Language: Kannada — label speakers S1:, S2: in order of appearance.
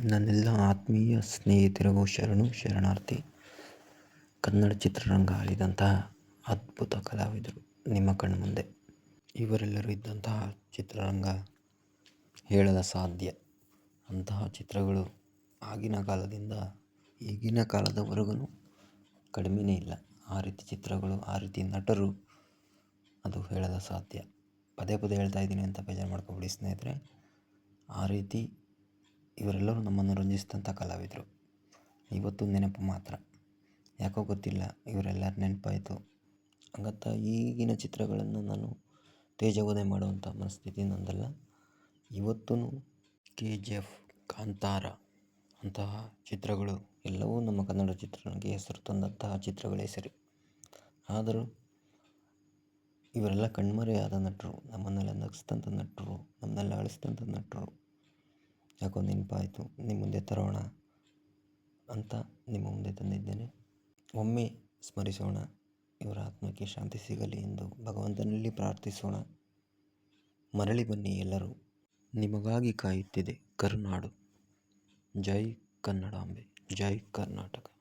S1: ನನ್ನೆಲ್ಲ ಆತ್ಮೀಯ ಸ್ನೇಹಿತರಿಗೂ ಶರಣು, ಶರಣಾರ್ಥಿ. ಕನ್ನಡ ಚಿತ್ರರಂಗ ಆಳಿದಂತಹ ಅದ್ಭುತ ಕಲಾವಿದರು ನಿಮ್ಮ ಕಣ್ಮುಂದೆ. ಇವರೆಲ್ಲರೂ ಇದ್ದಂತಹ ಚಿತ್ರರಂಗ ಹೇಳಲು ಸಾಧ್ಯ. ಅಂತಹ ಚಿತ್ರಗಳು ಆಗಿನ ಕಾಲದಿಂದ ಈಗಿನ ಕಾಲದವರೆಗೂ ಕಡಿಮೆಯೇ ಇಲ್ಲ. ಆ ರೀತಿ ಚಿತ್ರಗಳು, ಆ ರೀತಿ ನಟರು ಅದು ಹೇಳಲು ಸಾಧ್ಯ. ಪದೇ ಪದೇ ಹೇಳ್ತಾ ಇದ್ದೀನಿ ಅಂತ ಬೇಜಾರು ಮಾಡ್ಕೊಬೇಡಿ ಸ್ನೇಹಿತರೆ. ಆ ರೀತಿ ಇವರೆಲ್ಲರೂ ನಮ್ಮನ್ನು ರಂಜಿಸಿದಂಥ ಕಲಾವಿದರು. ಇವತ್ತು ನೆನಪು ಮಾತ್ರ. ಯಾಕೋ ಗೊತ್ತಿಲ್ಲ, ಇವರೆಲ್ಲರ ನೆನಪಾಯಿತು. ಹಂಗಂತ ಈಗಿನ ಚಿತ್ರಗಳನ್ನು ನಾನು ತೇಜೋವಧೆ ಮಾಡುವಂಥ ಮನಸ್ಥಿತಿ ನಂದಲ್ಲ. ಇವತ್ತೂ ಕೆ ಜಿ ಎಫ್ ಕಾಂತಾರ ಅಂತಹ ಚಿತ್ರಗಳು ಎಲ್ಲವೂ ನಮ್ಮ ಕನ್ನಡ ಚಿತ್ರರಂಗಕ್ಕೆ ಹೆಸರು ತಂದಂತಹ ಚಿತ್ರಗಳೇ ಸರಿ. ಆದರೂ ಇವರೆಲ್ಲ ಕಣ್ಮರೆಯಾದ ನಟರು, ನಮ್ಮನ್ನೆಲ್ಲ ನಗಿಸಿದಂಥ ನಟರು, ನಮ್ಮನ್ನೆಲ್ಲ ಅಳಿಸಿದಂಥ ನಟರು ಯಾಕೋ ನೆನಪಾಯಿತು ನಿಮ್ಮ ಮುಂದೆ ತರೋಣ ಅಂತ ನಿಮ್ಮ ಮುಂದೆ ತಂದಿದ್ದೇನೆ. ಒಮ್ಮೆ ಸ್ಮರಿಸೋಣ, ಇವರ ಆತ್ಮಕ್ಕೆ ಶಾಂತಿ ಸಿಗಲಿ ಎಂದು ಭಗವಂತನಲ್ಲಿ ಪ್ರಾರ್ಥಿಸೋಣ. ಮರಳಿ ಬನ್ನಿ ಎಲ್ಲರೂ. ನಿಮಗಾಗಿ ಕಾಯುತ್ತಿದೆ ಕರುನಾಡು. ಜೈ ಕನ್ನಡಾಂಬೆ, ಜೈ ಕರ್ನಾಟಕ.